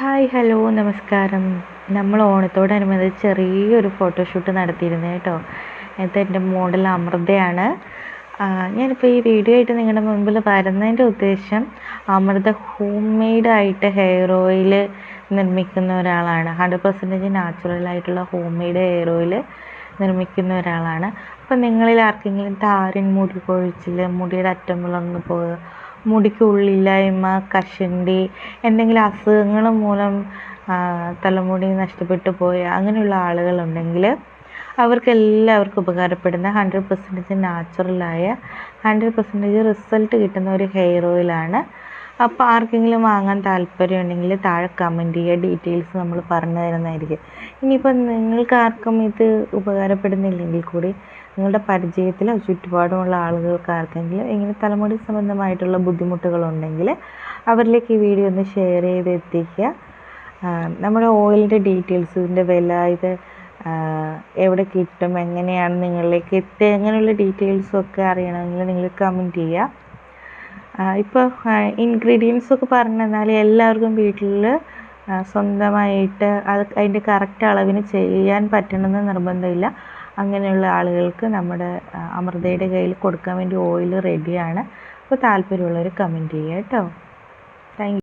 Hi hello നമസ്കാരം. നമ്മൾ ഓണത്തോടനുബന്ധിച്ച് ചെറിയൊരു ഫോട്ടോഷൂട്ട് നടത്തിയിരുന്നു കേട്ടോ. ഇത് എന്റെ മോഡൽ അമൃതയാണ്. ഞാനിപ്പോൾ ഈ വീഡിയോ ആയിട്ട് നിങ്ങളുടെ മുമ്പിൽ വരുന്നതിന്റെ ഉദ്ദേശം അമൃത ഹോം മെയ്ഡായിട്ട് ഹെയർ ഓയിൽ നിർമ്മിക്കുന്ന ഒരാളാണ്. ഹൺഡ്രഡ് പെർസെന്റേജ് നാച്ചുറൽ ആയിട്ടുള്ള ഹോം മെയ്ഡ് ഹെയർ ഓയിൽ നിർമ്മിക്കുന്ന ഒരാളാണ്. അപ്പോൾ നിങ്ങളിൽ ആർക്കെങ്കിലും താരൻ മുടി കൊഴിച്ചിൽ മുടിയുടെ അറ്റം വിളർന്നു പോവുക മുടിക്ക് ഉള്ളില്ലായ്മ കഷണ്ടി എന്തെങ്കിലും അസുഖങ്ങൾ മൂലം തലമുടി നഷ്ടപ്പെട്ടു പോയ അങ്ങനെയുള്ള ആളുകളുണ്ടെങ്കിൽ അവർക്ക് എല്ലാവർക്കും ഉപകാരപ്പെടുന്ന ഹൺഡ്രഡ് പെർസെന്റേജ് നാച്ചുറലായ ഹൺഡ്രഡ് പെർസെന്റേജ് റിസൾട്ട് കിട്ടുന്ന ഒരു ഹെയർ ഓയിലാണ് അപ്പോൾ ആർക്കെങ്കിലും വാങ്ങാൻ താല്പര്യമുണ്ടെങ്കിൽ താഴെ കമന്റ് ചെയ്യുക. ഡീറ്റെയിൽസ് നമ്മൾ പറഞ്ഞു തരുന്നതായിരിക്കും. ഇനിയിപ്പോൾ നിങ്ങൾക്ക് ആർക്കും ഇത് ഉപകാരപ്പെടുന്നില്ലെങ്കിൽ കൂടി നിങ്ങളുടെ പരിചയത്തിലോ ചുറ്റുപാടുമുള്ള ആളുകൾക്ക് ആർക്കെങ്കിലും ഇങ്ങനെ തലമുടി സംബന്ധമായിട്ടുള്ള ബുദ്ധിമുട്ടുകളുണ്ടെങ്കിൽ അവരിലേക്ക് ഈ വീഡിയോ ഒന്ന് ഷെയർ ചെയ്ത് എത്തിക്കുക. നമ്മുടെ ഓയിലിന്റെ ഡീറ്റെയിൽസ് ഇതിന്റെ വില ഇത് എവിടെ കിട്ടും എങ്ങനെയാണ് നിങ്ങളിലേക്ക് എത്തുക അങ്ങനെയുള്ള ഡീറ്റെയിൽസും ഒക്കെ അറിയണമെങ്കിൽ നിങ്ങൾ കമന്റ് ചെയ്യുക. ഇപ്പോൾ ഇൻഗ്രീഡിയൻസ് ഒക്കെ പറഞ്ഞു തന്നാൽ എല്ലാവർക്കും വീട്ടിൽ സ്വന്തമായിട്ട് അത് അതിന്റെ കറക്റ്റ് അളവിന് ചെയ്യാൻ പറ്റണമെന്ന് നിർബന്ധമില്ല. അങ്ങനെയുള്ള ആളുകൾക്ക് നമ്മുടെ അമൃതയുടെ കയ്യിൽ കൊടുക്കാൻ വേണ്ടി ഓയിൽ റെഡിയാണ് അപ്പോൾ താല്പര്യമുള്ളവർ കമന്റ് ചെയ്യുക കേട്ടോ. താങ്ക്